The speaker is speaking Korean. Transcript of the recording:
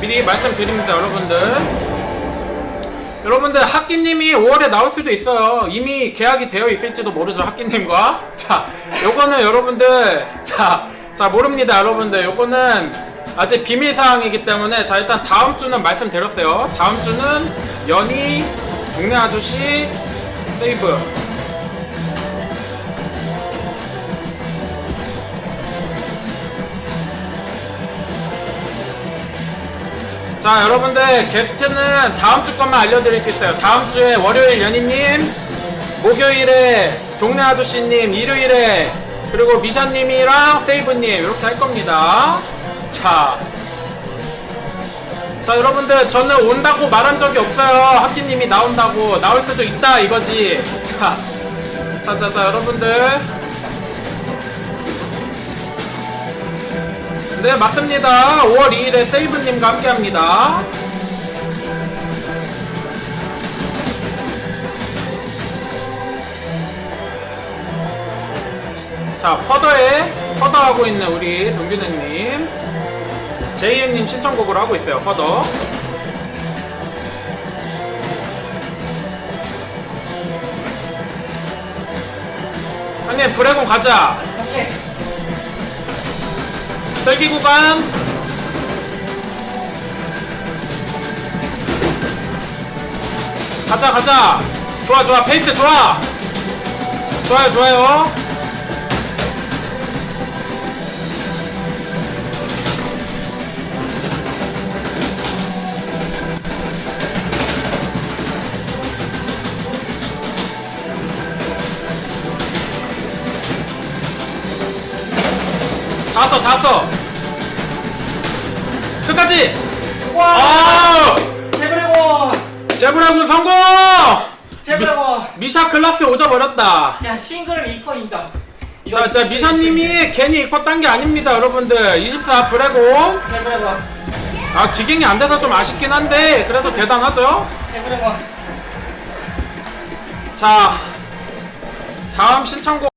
미리 말씀드립니다, 여러분들. 여러분들 학기님이 5월에 나올 수도 있어요. 이미 계약이 되어 있을지도 모르죠, 학기님과. 자, 요거는 여러분들, 자, 자 모릅니다, 여러분들. 요거는 아직 비밀 사항이기 때문에 자 일단 다음 주는 말씀드렸어요. 다음 주는 연희, 동네 아저씨, 세이브. 자 여러분들 게스트는 다음 주 것만 알려드릴 수 있어요. 다음 주에 월요일 연희님 목요일에 동네 아저씨님 일요일에 그리고 미샤님이랑 세이브님 이렇게 할 겁니다. 자, 자 여러분들 저는 온다고 말한 적이 없어요. 학기님이 나온다고. 나올 수도 있다 이거지. 자, 자, 자, 자 여러분들 네 맞습니다. 5월 2일에 세이브님과 함께 합니다. 자 퍼더에 퍼더하고 있는 우리 동균현님. JM님 신청곡을 하고 있어요 퍼더. 형님 브레곤 가자. 오케이. 떨기 구간 가자 가자. 좋아 좋아. 페이스 좋아. 좋아요 좋아요 다섯 다섯 끝까지 와! 아 제브레고! 제브라군 성공 제브레고! 미샤 클라스 오져버렸다 야, 싱글 2퍼 인정. 자, 자 미샤님이 괜히 이거 딴게 아닙니다 여러분들 24 브레고 제브레고! 아 기갱이 안 돼서 좀 아쉽긴 한데 그래도 대단하죠 제브레고! 자 다음 신청곡